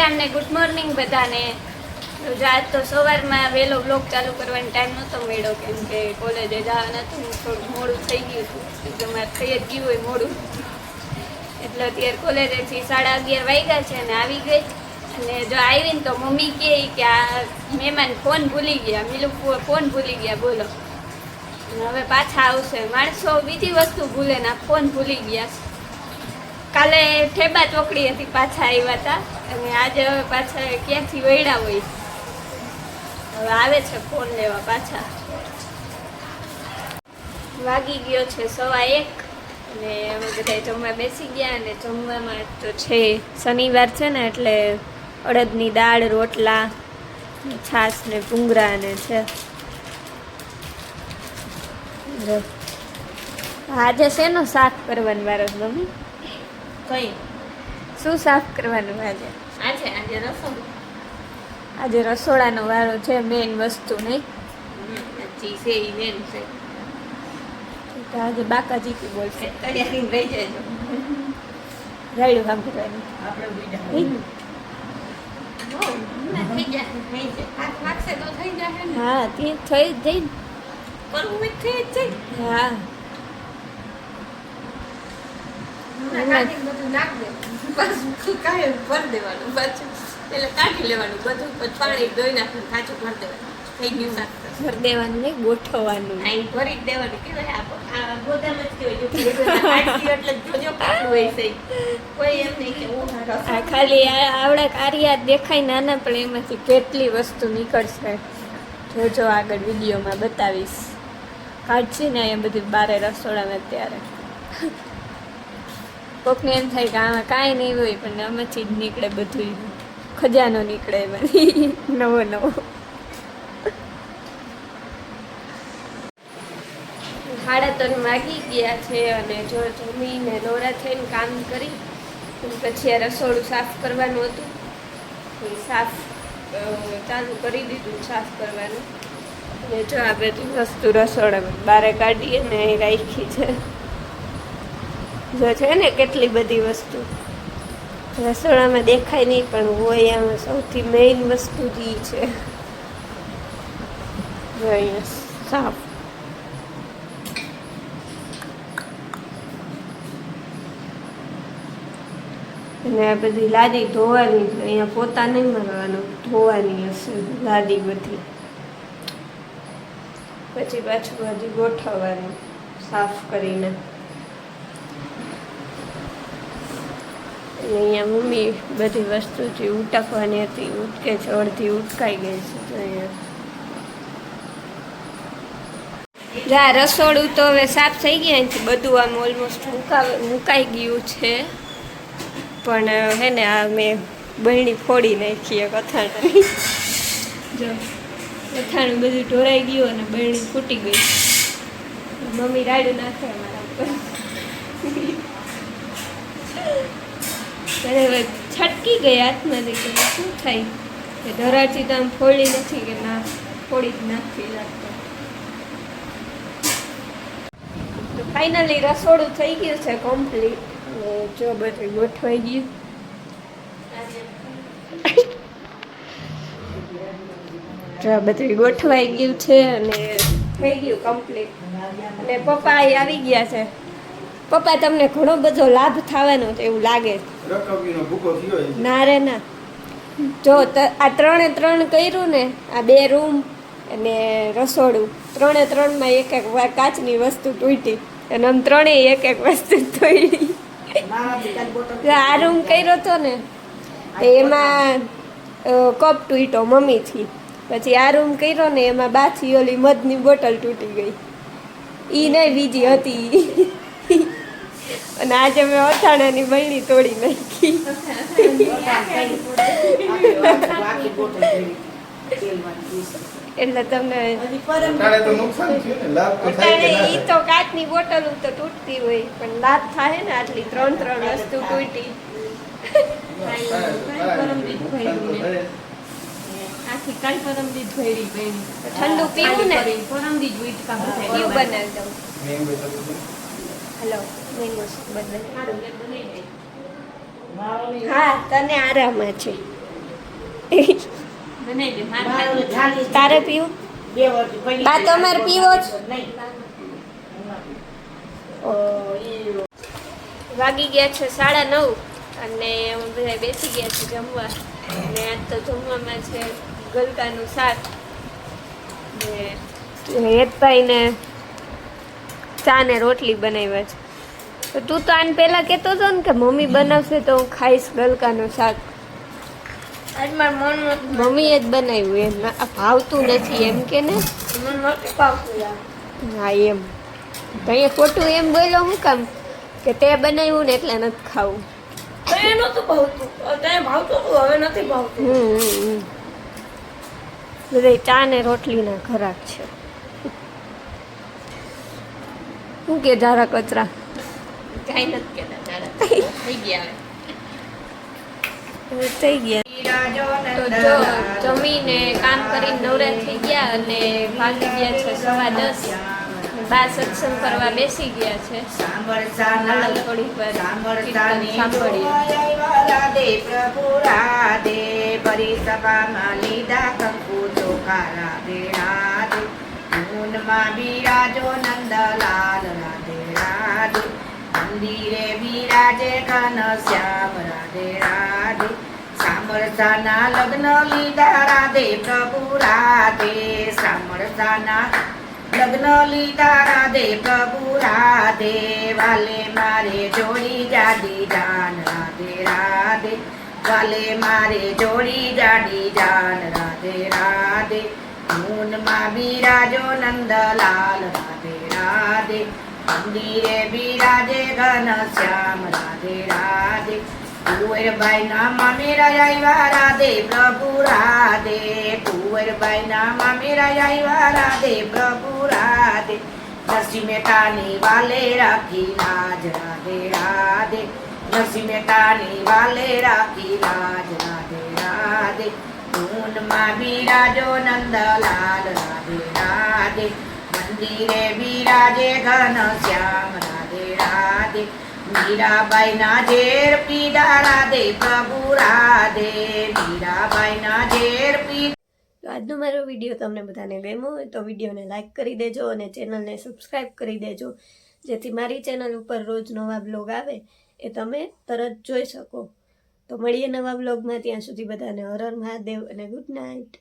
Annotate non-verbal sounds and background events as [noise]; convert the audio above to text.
રામ ને good morning બધાને. જો આજ તો સવારમાં વહેલો બ્લોગ ચાલુ કરવાનો ટાઈમ નહોતો મળ્યો કેમ કે કોલેજે જવાનું હતું થોડું મોડું થઈ ગયું હતું. એટલે મારે થઈ જ ગયું હોય મોડું. એટલે અત્યારે કોલેજેથી સાડા અગિયાર વાગ્યા છે અને આવી ગઈ. અને જો આવીને તો મમ્મી કહે કે આ મહેમાન ફોન ભૂલી ગયા. મીલું ફોન ભૂલી ગયા, બોલો. હવે પાછા આવશે. માણસો બીજી વસ્તુ ભૂલે ને ફોન ભૂલી ગયા. છે કાલે ઠેબા હતી પાછા આવ્યા હતા અને આજે હવે પાછા ક્યાંથી વૈડા હોય. હવે આવે છે ફોન લેવા પાછા. વાગી ગયો છે સવા એક અને અમે બધા જમવા બેસી ગયા અને જમવામાં તો છે શનિવાર છે ને એટલે અડદની દાળ, રોટલા છાશ ને ભૂંગળા ને છે. આજે શેનો શાક કરવાનું વારો મમ્મી? કઈ? શું સાફ કરવાનું આજે? આજે આજે રસોડું. આજે રસોડાનો વારો છે મેઇન વસ્તુ નહીં જી છે ઈ મેન છે. તો આજે બાકાજી કી બોલશે તૈયારી રહી જાય રાયડું કામ કરવાનું આપણે બીજા હા તે થઈ જઈ. કરવું થઈ જ જાય. હા. દેવાનું નહીં ગોઠવવાનું. ભરી દેવાનું. [laughs] ખાલી આવડા કાર્યા દેખાય નાના પણ એમાંથી કેટલી વસ્તુ નીકળશે. જોજો આગળ વિડીયોમાં બતાવીશ. કાઢશે ને અહીંયા બધું બારે રસોડામાં અત્યારે કોકને એમ થાય કે આમાં કાંઈ નહીં હોય, પણ આમાંથી જ નીકળે બધું ખજાનો નીકળે એમાંથી. નવો નવો. સાડા ત્રણ વાગી ગયા છે અને જો જમીને નવરા થઈને કામ કરી પછી આ રસોડું સાફ કરવાનું હતું. સાફ ચાલુ કરી દીધું સાફ કરવાનું. અને જો આ બધી વસ્તુ રસોડા બારે કાઢીએ ને એ રાખી છે. જો છે ને કેટલી બધી વસ્તુ. રસોડામાં દેખાય નહીં, પણ હોય એમાં સૌથી મેઇન વસ્તુ જ છે. જો અહીંયા સાફ. અને આ બધી લાદી ધોવાની છે. અહીંયા પોતા નહીં મરવાનું, ધોવાની હશે લાદી બધી. પછી પાછું બધી ગોઠવવાનું, સાફ કરીને. અને અહીંયા મમ્મી બધી વસ્તુથી ઉટકવાની હતી, ઉટકે છે, અડધી ઉટકાઈ ગઈ છે, તો અહીંયા. જા, રસોડું તો હવે સાફ થઈ ગયા, અહીંથી બધું આમ ઓલમોસ્ટ મુકા મુકાઈ ગયું છે. પણ હે ને, આ મેં બહેણી ફોડી નાખી એક અથાણાની. જો, અથાણું બધું ઢોરાઈ ગયું અને બહેણી ફૂટી ગઈ. મમ્મી રાડું નાખે અમારા ઉપર. ત્યારે છટકી ગઈ હાથમાંથી કે શું થાય? કે ધરાથી તો આમ ફોડી નથી કે ના, ફોડી જ નાખી લાગતો. તો ફાઇનલી રસોડું થઈ ગયું છે કમ્પ્લીટ જો બધું ગોઠવાઈ ગયું. જો બધું ગોઠવાઈ ગયું છે અને થઈ ગયું કમ્પ્લીટ અને પપ્પા આવી ગયા છે. પપ્પા તમને ઘણો બધો લાભ થવાનો છે એવું લાગે. છે ના રે ના. જો ત- આ ત્રણે ત્રણ કર્યું ને આ બે રૂમ અને રસોડું ત્રણે ત્રણમાં એક એક વાર કાચની વસ્તુ તૂટી અને આમ ત્રણેય એક એક વસ્તુ તોડી. આ રૂમ કર્યો હતો ને એમાં કપ તૂટ્યો મમ્મીથી. પછી આ રૂમ કર્યો ને એમાં બાથી ઓલી મધની બોટલ તૂટી ગઈ. એ નહીં બીજી હતી. અને આજે મેં અથાણાની બહેણી તોડી નાખી. એટલે તમને એ તો નુકસાન થયું ને લાભ તો થાય કે અત્યારે ના ઈ તો કાચની બોટલ તો તૂટતી હોય પણ લાભ થાય ને આટલી ત્રણ ત્રણ વસ્તુ તૂટી. ઠંડુ પીવું ને? પરમદી જ બનાવી દઉં. હલો મેંગો હા, તને આરામ છે. તારે પીવું બે, તમારે પીવો જ? વાગી ગયા છે સાડા નવ અને અમે બધા બેસી ગયા છે જમવા અને આજ તો જમવામાં છે ગલકાનું શાક ને હેતભાઈને ચા ને રોટલી બનાવ્યા છે. તો તું તો આને પહેલાં કહેતો હતો ને કે મમ્મી બનાવશે તો હું ખાઈશ ગલકાનું શાક. મમ્મીએ જ બનાવ્યું એમ. ભાવતું નથી એમ કે ને? હા એમ. તો અહીંયા ખોટું એમ બોલ્યો હું કામ? કે તે બનાવ્યું ને એટલે નથી ખાવું. એ. બધા ચા ને રોટલીના ખરાબ છે. શું કે જારા કચરા? થઈ ગયા હવે. થઈ ગયા. તો જો જમીને કામ કરીને નવરા થઈ ગયા અને ભાગી ગયા છે સવા દસ. બા સત્સંગ કરવા બેસી ગયા છે. હાલો થોડીક વાર સાંભળીએ. રાધે પ્રભુ રાધે. પરિસભામાં લીધા કંકુ ચોખા રાધે રાધે. મૂનમાં બિરાજો નંદલાલ રાધે. મંદિરે બિરાજે ઘનશ્યામ રાધે રાધે. સામરસાના લગ્ન લીધા, રાધે પ્રભુ, રાધે. સામરસાના લગ્ન લીધા, રાધે પ્રભુ, રાધે. વાલે મારે જોડી જાડી જાન, રાધે રાધે. વાલે મારે જોડી જાડી જાન, રાધે રાધે. મૂનમાં બિરાજો નંદલાલ, રાધે રાધે. મંદિરે બિરાજે ઘનશ્યામ રાધે રાધે. કુંવરબાઈ ના મામે આવ્યા રાધે, પ્રભુ, રાધે. કુંવરબાઈ ના મામે આવ્યા રાધે, પ્રભુ, રાધે. નરસિંહ મહેતાની વાલે રાખી લાજ રાધે રાધે. નરસિંહ મહેતાની વાલે રાખી લાજ રાધે રાધે. ઊનમાં બિરાજો નંદલાલ, રાધે રાધે. મંદિરે બિરાજે ઘનશ્યામ રાધે રાધે. મીરાબાઈ ના ઝેર પીડા રાધે, પ્રભુ રાધે. મીરાબાઈ ના ઝેર પી આજનો મારો વીડિયો તમને બધાને ગમ્યો હોય તો વિડીયોને લાઇક કરી દેજો અને ચેનલને સબસ્ક્રાઈબ કરી દેજો. જેથી મારી ચેનલ ઉપર રોજ નવા બ્લોગ આવે એ તમે તરત જોઈ શકો. તો મળીએ નવા બ્લોગમાં ત્યાં સુધી બધાને હર હર મહાદેવ અને ગુડ નાઇટ.